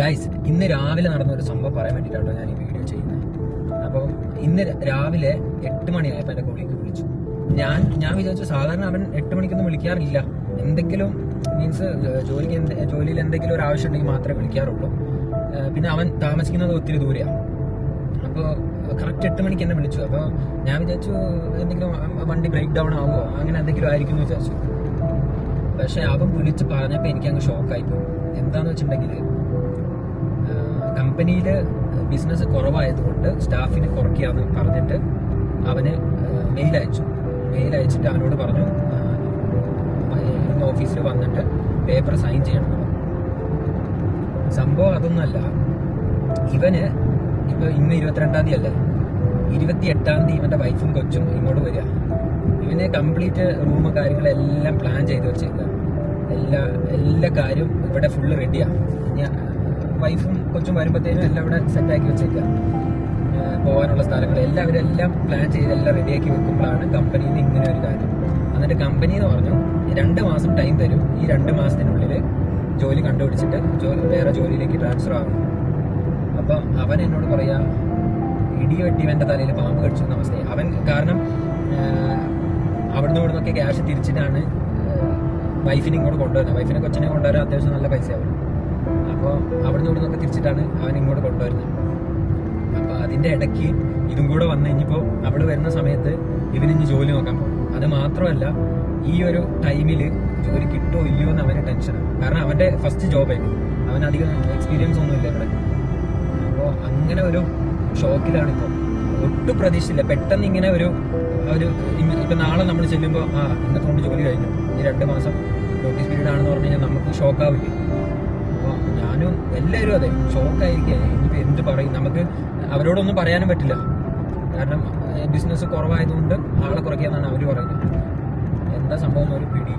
Guys ഇന്ന് രാവിലെ നടന്ന ഒരു സംഭവം പറയാൻ വേണ്ടിയിട്ടാണ് ഞാൻ ഈ വീഡിയോ ചെയ്യുന്നത്. അപ്പോൾ ഇന്ന് രാവിലെ എട്ട് മണിയായപ്പോൾ എന്റെ കോളിക്ക് വിളിച്ചു. ഞാൻ ഞാൻ വിചാരിച്ചു സാധാരണ അവൻ എട്ട് മണിക്കൊന്നും വിളിക്കാറില്ല. എന്തെങ്കിലും മീൻസ് ജോലിക്ക് എന്ത് ജോലിയിൽ എന്തെങ്കിലും ഒരു ആവശ്യം ഉണ്ടെങ്കിൽ മാത്രമേ വിളിക്കാറുള്ളൂ. പിന്നെ അവൻ താമസിക്കുന്നത് ഒത്തിരി ദൂരെയാണ് അപ്പോൾ കറക്റ്റ് എട്ട് മണിക്ക് എന്നെ വിളിച്ചു. അപ്പോൾ ഞാൻ വിചാരിച്ചു എന്തെങ്കിലും വണ്ടി ബ്രേക്ക് ഡൗൺ ആവുമോ? അങ്ങനെ എന്തെങ്കിലും ആയിരിക്കും വിചാരിച്ചു. പക്ഷെ അവൻ വിളിച്ച് പറഞ്ഞപ്പോൾ എനിക്ക് അങ്ങ് എന്താണെന്ന് വെച്ചിട്ടുണ്ടെങ്കിൽ കമ്പനിയിൽ ബിസിനസ് കുറവായതുകൊണ്ട് സ്റ്റാഫിനെ കുറയ്ക്കാന്ന് പറഞ്ഞിട്ട് അവന് മെയിൽ അയച്ചു. മെയിൽ അയച്ചിട്ട് അവനോട് പറഞ്ഞു ഓഫീസിൽ വന്നിട്ട് പേപ്പർ സൈൻ ചെയ്യണം. സംഭവം അതൊന്നല്ല ഇവന് ഇപ്പൊ ഇന്ന് ഇരുപത്തിരണ്ടാം തീയതി അല്ലേ ഇരുപത്തി എട്ടാം തീയതി ഇവന്റെ വൈഫും കൊച്ചും ഇങ്ങോട്ട് വരിക. ഇവനെ കംപ്ലീറ്റ് റൂം കാര്യങ്ങളെല്ലാം പ്ലാൻ ചെയ്ത് വെച്ചേക്കുക. എല്ലാ എല്ലാ കാര്യവും ഇവിടെ ഫുള്ള് റെഡിയാ വൈഫും കൊച്ചും വരുമ്പോഴത്തേനും എല്ലാം ഇവിടെ സെറ്റാക്കി വെച്ചേക്കുക. പോകാനുള്ള സ്ഥലങ്ങൾ എല്ലാവരും എല്ലാം പ്ലാൻ ചെയ്ത് എല്ലാം റെഡിയാക്കി വെക്കുമ്പോഴാണ് കമ്പനിയിൽ നിന്ന് ഇങ്ങനെ ഒരു കാര്യം. എന്നിട്ട് കമ്പനി എന്ന് പറഞ്ഞു രണ്ട് മാസം ടൈം തരും. ഈ രണ്ട് മാസത്തിനുള്ളിൽ ജോലി കണ്ടുപിടിച്ചിട്ട് വേറെ ജോലിയിലേക്ക് ട്രാൻസ്ഫർ ആകണം അപ്പം അവൻ എന്നോട് പറയാ ഇടി വെട്ടിവന്റെ തലയിൽ പാമ്പ് കടിച്ചു എന്ന അവസ്ഥയായി അവൻ കാരണം അവിടുന്ന് ഇവിടുന്നൊക്കെ ക്യാഷ് തിരിച്ചിട്ടാണ് വൈഫിനെ ഇങ്ങോട്ട് കൊണ്ടുവരുന്നത്. വൈഫിനെ കൊച്ചിനെ കൊണ്ടുവരാൻ അത്യാവശ്യം നല്ല പൈസയാവും. അപ്പോൾ അവിടുന്ന് ഇവിടുന്നൊക്കെ തിരിച്ചിട്ടാണ് അവൻ ഇങ്ങോട്ട് കൊണ്ടുവരുന്നത്. അപ്പോൾ അതിന്റെ ഇടയ്ക്ക് ഇതും കൂടെ വന്ന് കഴിഞ്ഞപ്പോൾ അവിടെ വരുന്ന സമയത്ത് ഇവന് ഇനി ജോലി നോക്കാൻ പോകും. അത് മാത്രമല്ല ഈ ഒരു ടൈമിൽ ജോലി കിട്ടോ ഇല്ലയോ എന്ന് അവന് ടെൻഷനാണ് കാരണം അവന്റെ ഫസ്റ്റ് ജോബായിരുന്നു അവൻ അധികം എക്സ്പീരിയൻസ് ഒന്നും ഇല്ല ഇവിടെ. അപ്പോൾ അങ്ങനെ ഒരു ഷോക്കിലാണ് ഇപ്പോൾ ഒട്ടും പ്രതീക്ഷയില്ല. പെട്ടെന്ന് ഇങ്ങനെ ഒരു ഒരു ഇപ്പം നാളെ നമ്മൾ ചെല്ലുമ്പോൾ ആ ഇന്നത്തെ കൊണ്ട് ജോലി കഴിഞ്ഞു. ഈ രണ്ട് മാസം നോട്ടീസ് പീരീഡ് ആണെന്ന് പറഞ്ഞു കഴിഞ്ഞാൽ നമുക്ക് ഷോക്കാവില്ലേ? എല്ലാവരും അതെ ഷോക്കായിരിക്കുക ഇനിയിപ്പോൾ എന്ത് പറയും? നമുക്ക് അവരോടൊന്നും പറയാനും പറ്റില്ല. കാരണം ബിസിനസ് കുറവായതുകൊണ്ട് ആളെ കുറയ്ക്കുക എന്നാണ് അവർ പറയുന്നത്. എന്താ സംഭവം ഒരു പിടി